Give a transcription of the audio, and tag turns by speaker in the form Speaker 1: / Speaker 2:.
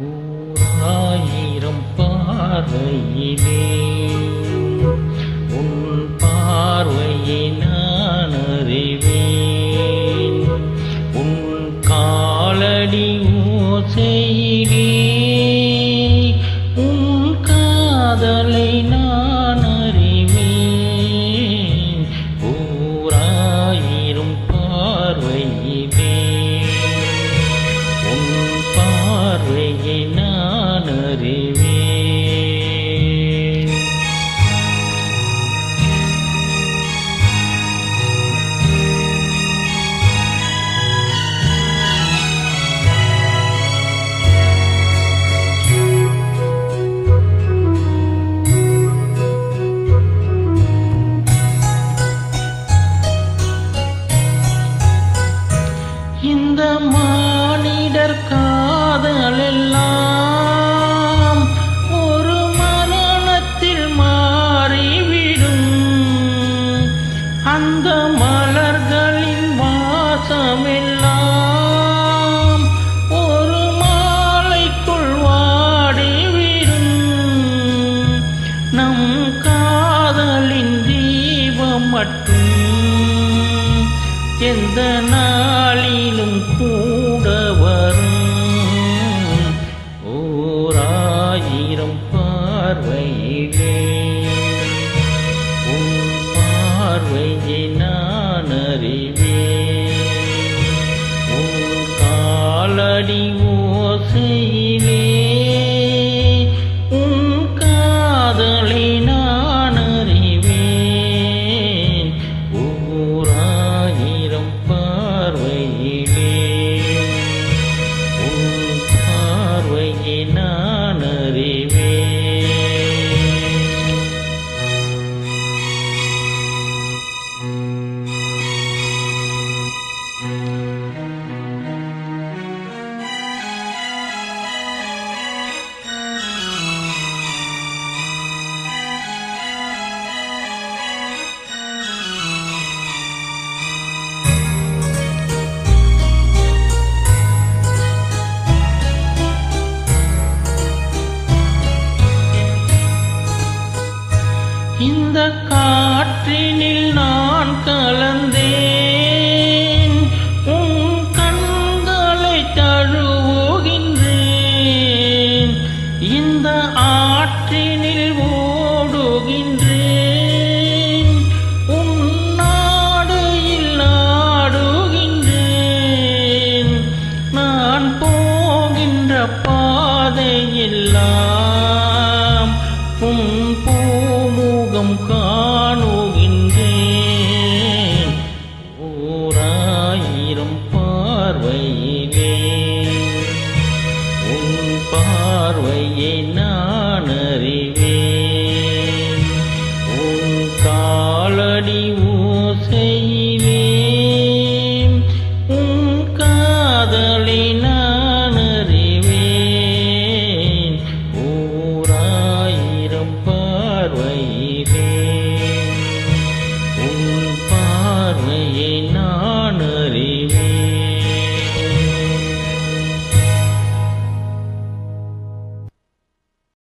Speaker 1: ஓர் ஆயிரம் பார்வையிலே. பார்வையை அந்த மலர்களின் வாசமெல்லாம் ஒரு மாலைக்குள் வாடிவிடும். நம் காதலின் தீபம் மட்டும் எந்த நாளிலும் கூட பார்வையை நான் அறிவேன் காலடி ஓசையிலே இந்த காற்றினில் நான் கலந்தேன். உன் கண்களை தழுவுகின்றேன். இந்த ஆற்றினில் ஓடுகின்றேன். உன் நாடுயில் ஆடுகின்றேன் நான் போகின்ற பாதையெல்லாம் உன் போ முகம் காணுகின்றேன். ஓராயிரம் பார்வையிலே